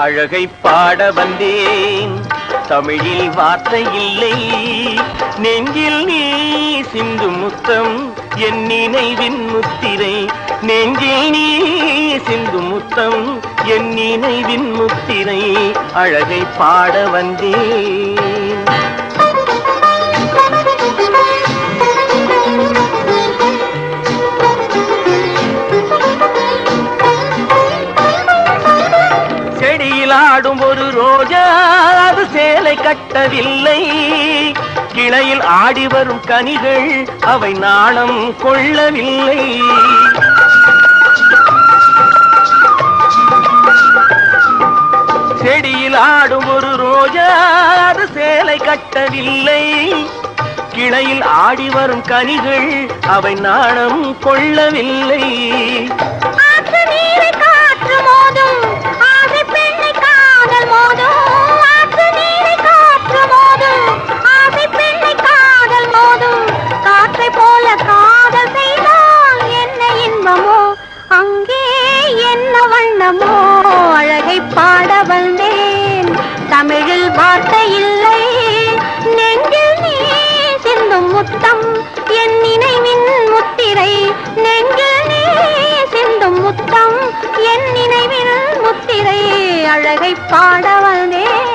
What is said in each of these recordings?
அழகை பாட வந்தேன். தமிழில் வார்த்தை இல்லை. நெஞ்சில் நீ சிந்து முத்தம் என் நினைவின் முத்திரை. நெஞ்சில் நீ சிந்து முத்தம் என் நினைவின் முத்திரை. அழகை பாட வந்தேன். செடியில் ஆடும் ஒரு ரோஜா அது சேலை கட்டவில்லை. கிளையில் ஆடி வரும் கனிகள் அவை நாணம் கொள்ளவில்லை. செடியில் ஆடும் ஒரு ரோஜா அது சேலை கட்டவில்லை. கிளையில் ஆடி வரும் கனிகள் அவை நாணம் கொள்ளவில்லை. என் நினைவின் முத்திரை அழகை பாட வந்தேன்.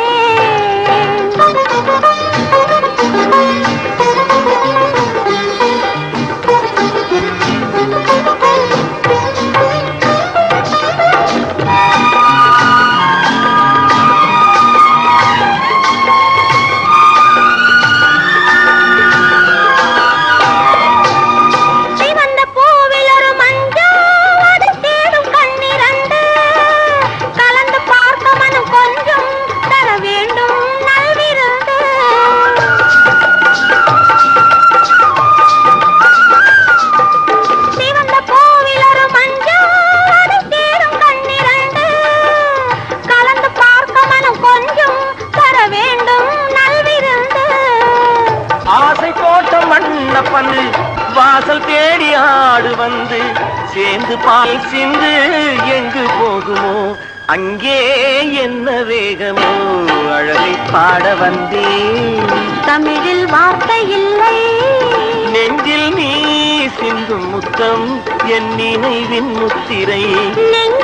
போட்ட மண்ணப்பன் வாசல் தேடி ஆடு வந்து சேர்ந்து பால் சிந்து எங்கு போகுமோ? அங்கே என்ன வேகமோ? அழகை பாட வந்தேன். தமிழில் வார்த்தை இல்லை. நெஞ்சில் நீ சிந்தும் முத்தம் என் நினைவின் முத்திரை. நெஞ்சில்